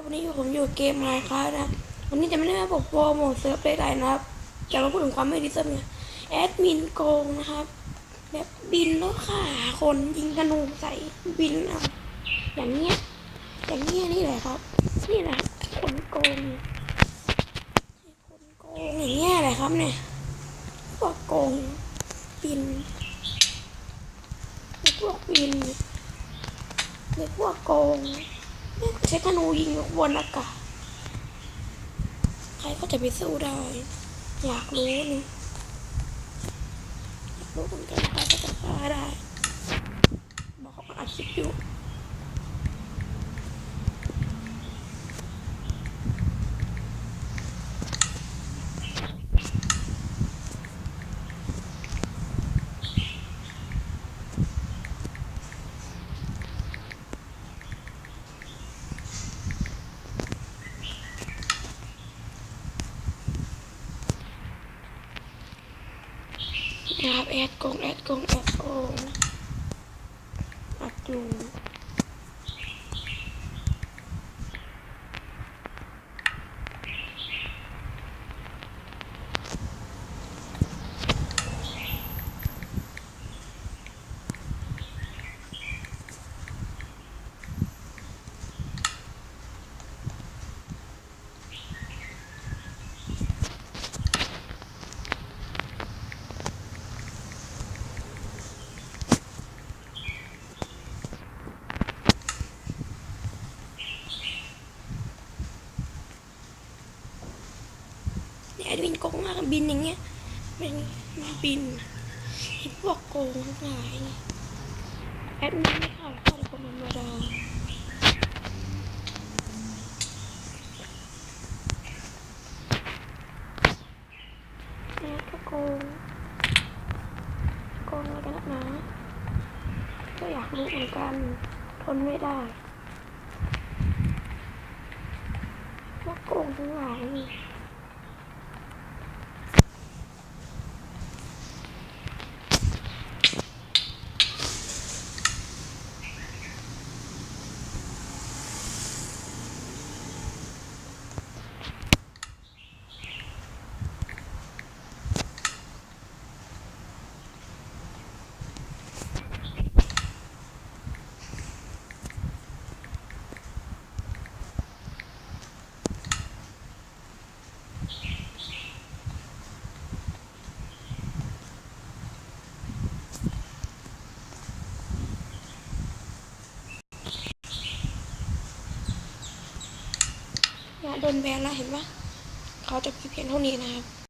วันนี้ผมอยู่เกมไมค์ครับนะวันนี้จะไม่ได้มาปกโปรโมทเซิร์ฟใดๆนะครับจะมาพูดถึงความไม่ดีเซิร์ฟเนี่ยแอดมินโกงนะครับแบบบินแล้วฆ่าคนยิงธนูใส่บินเอาอย่างเงี้ยอย่างเงี้ยนี่แหละครับ นี่แหละคนโกงคนโกงอย่างเงี้ยแหละครับเนี่ยพวกโกงบินพวกบินหรือพวกโกง ใช้ธนูยิงบนอากาศใครก็จะไปสู้ได้ อยากรู้นี่อยากรู้เหมือนกันใครก็จะฆ่าได้ บอกเขามาอัดคลิปอยู่ นะครับแอดกงแอดกงแอดกงอัดอยู่ ดมินโกงมากบินอย่างเงี้ยเป็นบินพวกโกงหลายแอดมินไม่เข้าหรอกเข้าแต่คนธรรมดาแอดก็โกงโกงอะไรกันนักหนาก็อยากรู้เหมือนกันทนไม่ได้พวกโกงทั้งหลาย เนี่ยโดนแบนแล้วเห็นปะเขาจะพิเพียงเท่านี้นะครับ